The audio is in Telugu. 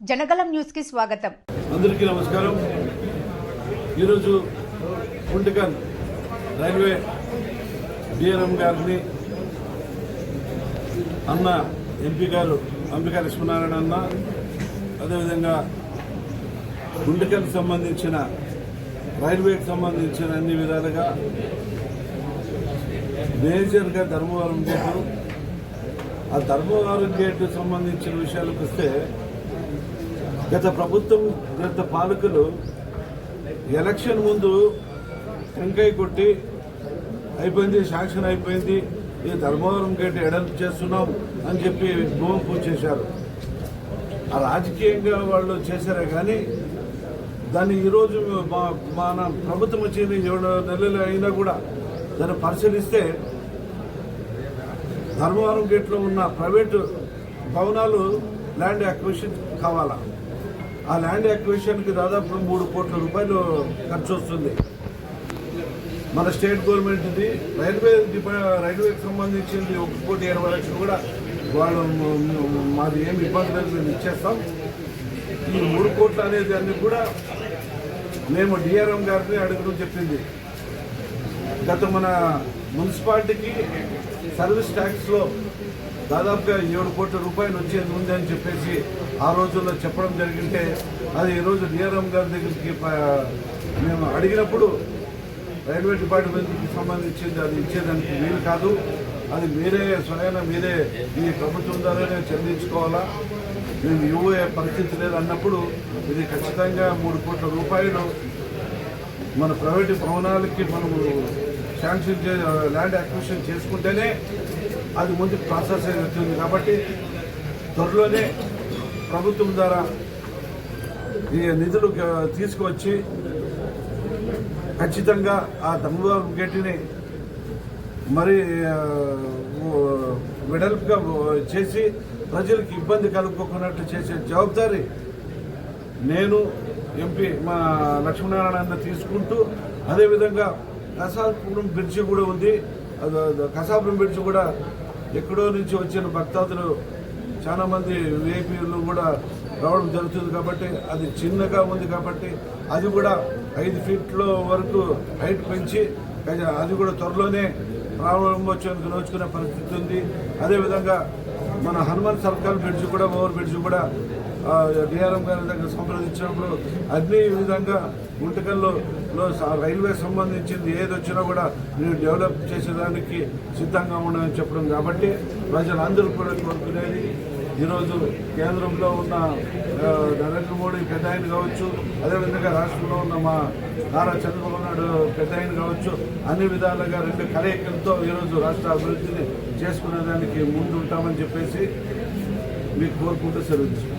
జనగలం న్యూస్కి స్వాగతం. అందరికీ నమస్కారం. ఈరోజు కుంటికన్ రైల్వే డిఆర్ఎం గారిని అన్న ఎంపీ గారు అంబికా లక్ష్మీనారాయణ అన్న అదేవిధంగా గుంటకల్కి సంబంధించిన రైల్వేకి సంబంధించిన అన్ని విధాలుగా మేజర్గా ధర్మవరం గేటు ఆ ధర్మవరం గేటు సంబంధించిన విషయాలకు వస్తే గత ప్రభుత్వం గత పాలకులు ఎలక్షన్ ముందు టెంకాయ కొట్టి అయిపోయింది శాంక్షన్ అయిపోయింది. ఈ ధర్మవరం గేట్ ఎడల్ప్ చేస్తున్నాం అని చెప్పి భూమి పూజ చేశారు. ఆ రాజకీయంగా వాళ్ళు చేశారే కానీ దాన్ని ఈరోజు మా మన ప్రభుత్వం వచ్చింది ఏడు నెలలు అయినా కూడా దాన్ని పరిశీలిస్తే ధర్మవరం గేట్లో ఉన్న ప్రైవేటు భవనాలు ల్యాండ్ అక్విషన్ కావాలా? ఆ ల్యాండ్ అక్విజిషన్కి దాదాపు మూడు కోట్ల రూపాయలు ఖర్చు వస్తుంది. మన స్టేట్ గవర్నమెంట్ది రైల్వే డిపా- రైల్వేకి సంబంధించింది ఒక కోటి ఇరవై లక్షలు కూడా వాళ్ళు మాది ఏమి ఇబ్బంది లేదు మేము ఇచ్చేస్తాం. ఈ మూడు కోట్లు అనేది అన్ని కూడా మేము డిఆర్ఎం గారిని అడగడం చెప్పింది. గత మన మున్సిపాలిటీకి సర్వీస్ ట్యాక్స్లో దాదాపుగా ఏడు కోట్ల రూపాయలు వచ్చేది ఉంది అని చెప్పేసి ఆ రోజుల్లో చెప్పడం జరిగింటే అది ఈరోజు డిఆర్ఎం గారి దగ్గరికి మేము అడిగినప్పుడు రైల్వే డిపార్ట్మెంట్కి సంబంధించింది అది ఇచ్చేదానికి వీలు కాదు. అది మీరే స్వయంగా మీరే ఈ ప్రభుత్వం ద్వారానే చెల్లించుకోవాలా? మేము ఇవ్వే పరిస్థితి లేదు అన్నప్పుడు ఇది ఖచ్చితంగా మూడు కోట్ల రూపాయలు మన ప్రైవేటు భవనాలకి మనము శాంక్షన్ చే ల్యాండ్ అక్విజిషన్ చేసుకుంటేనే అది ముందు ప్రాసెస్ అవుతుంది కాబట్టి త్వరలోనే ప్రభుత్వం ద్వారా ఈ నిధులు తీసుకువచ్చి ఖచ్చితంగా ఆ దమ్మువారం గట్టిని మరి వెడల్పుగా చేసి ప్రజలకు ఇబ్బంది కలుపుకోకున్నట్టు చేసే జవాబుదారి నేను ఎంపీ మా లక్ష్మీనారాయణ తీసుకుంటూ అదేవిధంగా కసాపురం బ్రిడ్జి కూడా ఉంది. అది- కసాపురం బ్రిడ్జి కూడా ఎక్కడో నుంచి వచ్చిన భక్తాదులు చాలా మంది విఐపీలు కూడా రావడం జరుగుతుంది కాబట్టి అది చిన్నగా ఉంది కాబట్టి అది కూడా ఐదు ఫీట్ల వరకు హైట్ పెంచి అది- కూడా త్వరలోనే ప్రారంభోత్సవానికి నోచుకునే పరిస్థితి ఉంది. అదేవిధంగా మన హనుమాన్ సర్కల్ బ్రిడ్జ్ కూడా ఓవర్ బ్రిడ్జ్ కూడా డిఆర్ఎం గారి దగ్గర సంప్రదించినప్పుడు అన్ని విధంగా గుంటకల్లో రైల్వే సంబంధించింది ఏది వచ్చినా కూడా మేము డెవలప్ చేసేదానికి సిద్ధంగా ఉండమని చెప్పడం కాబట్టి ప్రజలందరూ కూడా కోరుకునేది ఈరోజు కేంద్రంలో ఉన్న నరేంద్ర మోడీ పెద్ద ఆయన కావచ్చు అదేవిధంగా రాష్ట్రంలో ఉన్న మా నారా చంద్రబాబు నాయుడు పెద్ద ఆయన కావచ్చు అన్ని విధాలుగా రెండు కలయికలతో ఈరోజు రాష్ట్ర అభివృద్ధిని చేసుకునేదానికి ముందుంటామని చెప్పేసి మీకు కోరుకుంటూ సెలవు